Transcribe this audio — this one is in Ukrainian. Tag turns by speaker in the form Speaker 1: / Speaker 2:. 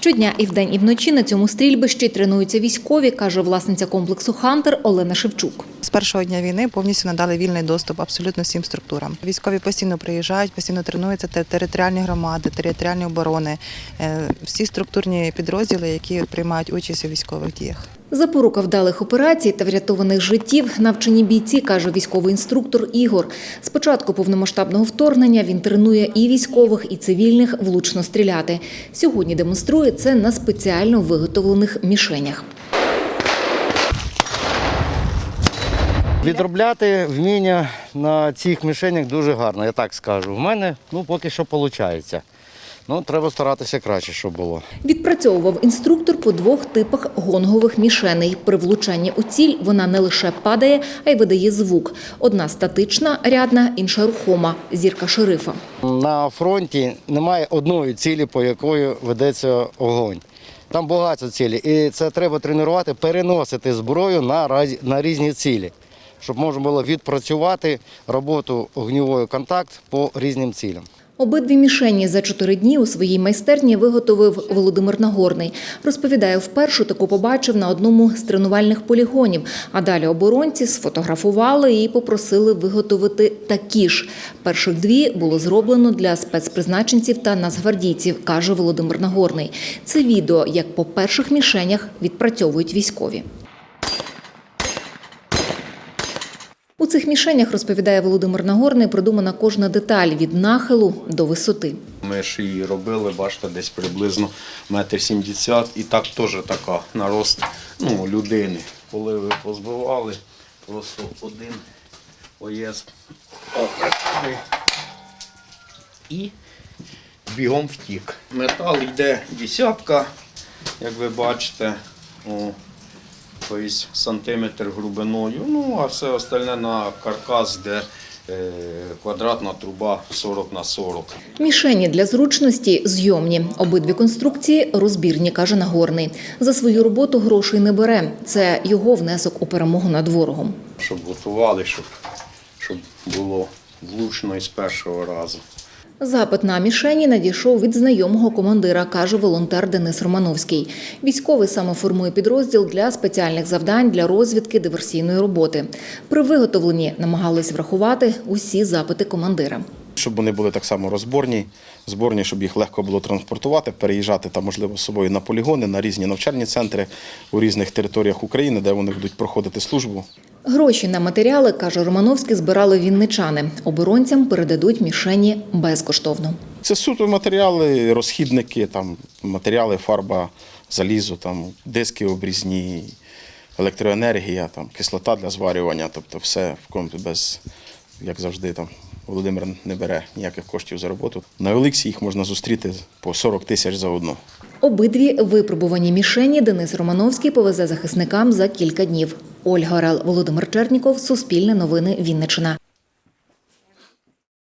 Speaker 1: Щодня і вдень, і вночі на цьому стрільбищі тренуються військові, каже власниця комплексу Хантер Олена Шевчук.
Speaker 2: З першого дня війни повністю надали вільний доступ абсолютно всім структурам. Військові постійно приїжджають, постійно тренуються те- територіальні громади, територіальні оборони, е, всі структурні підрозділи, які приймають участь у військових діях.
Speaker 1: Запорука вдалих операцій та врятованих життів навчені бійці, каже військовий інструктор Ігор. З початку повномасштабного вторгнення він тренує і військових, і цивільних влучно стріляти. Сьогодні демонструє це на спеціально виготовлених мішенях.
Speaker 3: Відробляти вміння на цих мішенях дуже гарно, я так скажу. У мене ну, поки що виходить. Ну, треба старатися краще, щоб було.
Speaker 1: Відпрацьовував інструктор по двох типах гонгових мішеней. При влучанні у ціль вона не лише падає, а й видає звук. Одна статична, рядна, інша рухома зірка шерифа.
Speaker 3: На фронті немає одної цілі, по якої ведеться огонь. Там багато цілі. І це треба тренувати, переносити зброю на, на різні цілі, щоб можна було відпрацювати роботу огньової контакт по різним цілям.
Speaker 1: Обидві мішені за чотири дні у своїй майстерні виготовив Володимир Нагорний. Розповідає, вперше таку побачив на одному з тренувальних полігонів. А далі оборонці сфотографували і попросили виготовити такі ж. Перших дві було зроблено для спецпризначенців та нацгвардійців, каже Володимир Нагорний. Це відео, як по перших мішенях відпрацьовують військові. У цих мішенях, розповідає Володимир Нагорний, продумана кожна деталь від нахилу до висоти.
Speaker 4: Ми ж її робили, бачите, десь приблизно метр сімдесят. І так теж така нарост ну, людини. Коли ви позбивали, просто один поїзд і бігом втік. Метал йде десятка, як ви бачите. О, тобто сантиметр глибиною. Ну, а все остальне на каркас, де е, квадратна труба 40 на 40.
Speaker 1: Мішені для зручності зйомні. Обидві конструкції розбірні, каже Нагорний. За свою роботу грошей не бере. Це його внесок у перемогу над ворогом.
Speaker 4: щоб готували, щоб, щоб було влучно і з першого разу.
Speaker 1: Запит на мішені надійшов від знайомого командира, каже волонтер Денис Романовський. Військовий саме формує підрозділ для спеціальних завдань для розвідки диверсійної роботи. При виготовленні намагались врахувати усі запити командира.
Speaker 5: Щоб вони були так само розборні, зборні, щоб їх легко було транспортувати, переїжджати там, можливо, з собою на полігони, на різні навчальні центри у різних територіях України, де вони будуть проходити службу.
Speaker 1: Гроші на матеріали, каже Романовський, збирали вінничани. Оборонцям передадуть мішені безкоштовно.
Speaker 5: Це суто матеріали, розхідники, там, матеріали, фарба, залізо, там, диски обрізні, електроенергія, там, кислота для зварювання, тобто все в компі без, як завжди, там, Володимир не бере ніяких коштів за роботу. На Олексі їх можна зустріти по 40 тисяч за одну.
Speaker 1: Обидві випробувані мішені Денис Романовський повезе захисникам за кілька днів. Ольга Орел, Володимир Черніков, Суспільне новини, Вінниччина.